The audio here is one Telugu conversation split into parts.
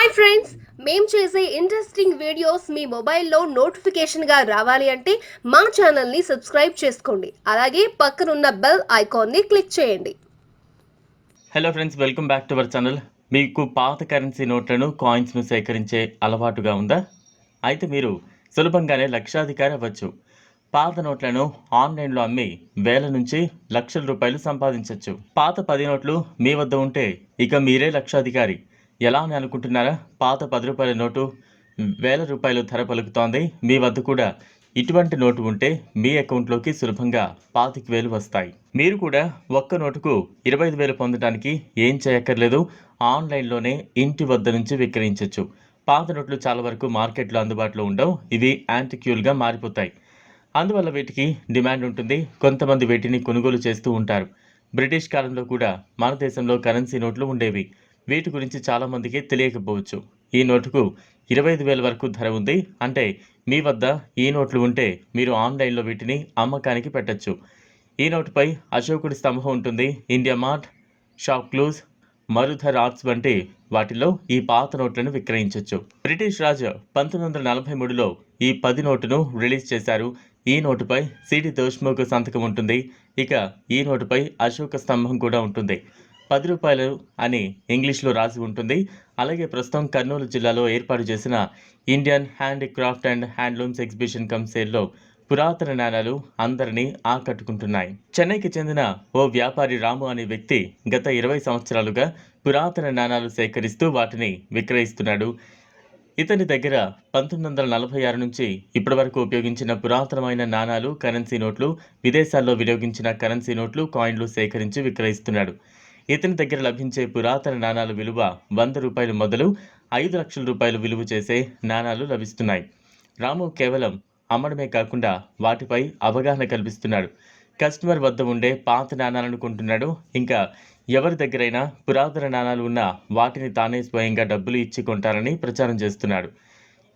హాయ్ ఫ్రెండ్స్ మేము చేసే ఇంట్రెస్టింగ్ వీడియోస్ మీ మొబైల్లో నోటిఫికేషన్గా రావాలి అంటే మా ఛానల్ని సబ్స్క్రైబ్ చేసుకోండి. అలాగే పక్కనున్న బెల్ ఐకాన్ని క్లిక్ చేయండి. Hello friends welcome back to our channel మీకు పాత కరెన్సీ నోట్లను కాయిన్స్ను సేకరించే అలవాటుగా ఉందా? అయితే మీరు సులభంగానే లక్షాధికారి అవ్వచ్చు. పాత నోట్లను ఆన్లైన్లో అమ్మి వేల నుంచి లక్షల రూపాయలు సంపాదించవచ్చు పాత పది నోట్లు మీ వద్ద ఉంటే ఇక మీరే లక్షాధికారి. ఎలా అని అనుకుంటున్నారా? పాత పది రూపాయల నోటు వేల రూపాయలు ధర పలుకుతోంది. మీ వద్ద కూడా ఇటువంటి నోటు ఉంటే మీ అకౌంట్లోకి సులభంగా పాతిక వేలు వస్తాయి. మీరు కూడా ఒక్క నోటుకు ఇరవై ఐదు వేలు పొందడానికి ఏం చేయక్కర్లేదు. ఆన్లైన్లోనే ఇంటి వద్ద నుంచి విక్రయించవచ్చు పాత నోట్లు చాలా వరకు మార్కెట్లో అందుబాటులో ఉండవు. ఇవి యాంటిక్యూల్గా మారిపోతాయి. అందువల్ల వీటికి డిమాండ్ ఉంటుంది. కొంతమంది వీటిని కొనుగోలు చేస్తూ ఉంటారు. బ్రిటిష్ కాలంలో కూడా మన దేశంలో కరెన్సీ నోట్లు ఉండేవి. వీటి గురించి చాలామందికి తెలియకపోవచ్చు. ఈ నోటుకు ఇరవై ఐదు వేల వరకు ధర ఉంది. అంటే మీ వద్ద ఈ నోట్లు ఉంటే మీరు ఆన్లైన్లో వీటిని అమ్మకానికి పెట్టచ్చు. ఈ నోటుపై అశోకుడి స్తంభం ఉంటుంది. India mart shop clues Marudhar arts వంటి వాటిలో ఈ పాత నోట్లను విక్రయించవచ్చు బ్రిటిష్ రాజు పంతొమ్మిది వందల నలభై మూడులో ఈ పది నోటును రిలీజ్ చేశారు. ఈ నోటుపై సిడి దోష్ముఖ సంతకం ఉంటుంది. ఇక ఈ నోటుపై అశోక స్తంభం కూడా ఉంటుంది. పది రూపాయలు అని ఇంగ్లీష్లో రాసి ఉంటుంది. అలాగే ప్రస్తుతం కర్నూలు జిల్లాలో ఏర్పాటు చేసిన Indian handicraft and handlooms exhibition cum సేల్లో పురాతన నాణాలు అందరినీ ఆకట్టుకుంటున్నాయి. చెన్నైకి చెందిన ఓ వ్యాపారి రాము అనే వ్యక్తి గత ఇరవై సంవత్సరాలుగా పురాతన నాణాలు సేకరిస్తూ వాటిని విక్రయిస్తున్నాడు. ఇతని దగ్గర పంతొమ్మిది వందల నలభై ఆరు నుంచి ఇప్పటి వరకు ఉపయోగించిన పురాతనమైన నాణాలు కరెన్సీ నోట్లు విదేశాల్లో వినియోగించిన కరెన్సీ నోట్లు కాయిన్లు సేకరించి విక్రయిస్తున్నాడు. ఇతని దగ్గర లభించే పురాతన నాణాల విలువ వంద రూపాయలు మొదలు ఐదు లక్షల రూపాయలు విలువ చేసే నాణాలు లభిస్తున్నాయి. రాము కేవలం అమ్మడమే కాకుండా వాటిపై అవగాహన కల్పిస్తున్నాడు. కస్టమర్ వద్ద ఉండే పాత నాణాలను కొంటున్నాడు. ఇంకా ఎవరి దగ్గరైనా పురాతన నాణాలు ఉన్నా వాటిని తానే స్వయంగా డబ్బులు ఇచ్చి కొంటారని ప్రచారం చేస్తున్నాడు.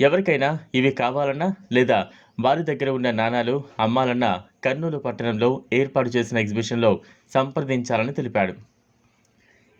ఎవరికైనా ఇవి కావాలన్నా లేదా వారి దగ్గర ఉన్న నాణాలు అమ్మాలన్నా కర్నూలు పట్టణంలో ఏర్పాటు చేసిన ఎగ్జిబిషన్లో సంప్రదించాలని తెలిపాడు.